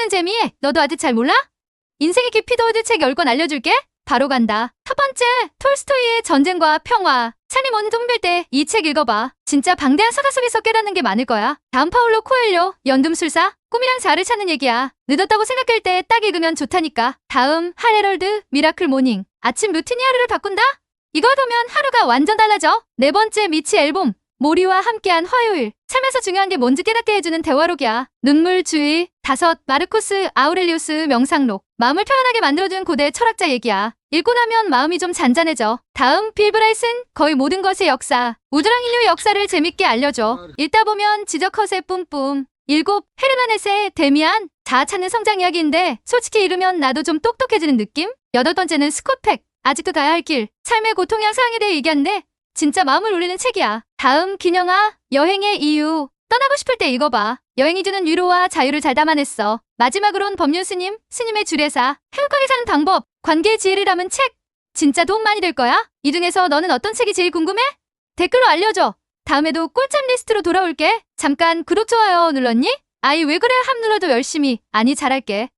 읽는 재미 너도 아직 잘 몰라? 인생의 깊이도 책 10권 알려줄게. 바로 간다. 첫 번째, 톨스토이의 전쟁과 평화. 삶이 뭔 둥빌 때이책 읽어봐. 진짜 방대한 서사 속에서 깨닫는 게 많을 거야. 다음 파울로 코엘료, 연둠술사. 꿈이랑 자아를 찾는 얘기야. 늦었다고 생각할 때 딱 읽으면 좋다니까. 다음, 하레럴드, 미라클 모닝. 아침 루틴이 하루를 바꾼다? 이거 보면 하루가 완전 달라져. 네 번째, 미치 앨범. 모리와 함께한 화요일. 삶에서 중요한 게 뭔지 깨닫게 해주는 대화록이야. 눈물 주의. 다섯, 마르코스 아우렐리우스 명상록. 마음을 표현하게 만들어준 고대 철학자 얘기야. 읽고 나면 마음이 좀 잔잔해져. 다음, 빌 브라이슨. 거의 모든 것의 역사. 우주랑 인류의 역사를 재밌게 알려줘. 읽다 보면 지적 허세 뿜뿜. 일곱, 헤르나넷의 데미안. 자아 찾는 성장 이야기인데 솔직히 읽으면 나도 좀 똑똑해지는 느낌? 여덟 번째는 스콧팩. 아직도 가야 할 길. 삶의 고통이랑 사랑에 대해 얘기하는데 진짜 마음을 울리는 책이야. 다음 기영아 여행의 이유 떠나고 싶을 때 읽어봐. 여행이 주는 위로와 자유를 잘 담아냈어. 마지막으론 법률 스님, 스님의 주례사, 행복하게 사는 방법, 관계의 지혜를 담은 책. 진짜 도움 많이 될 거야. 이 중에서 너는 어떤 책이 제일 궁금해? 댓글로 알려줘. 다음에도 꿀잼 리스트로 돌아올게. 잠깐 구독, 좋아요 눌렀니? 아이 왜 그래 함 눌러도 열심히. 아니 잘할게.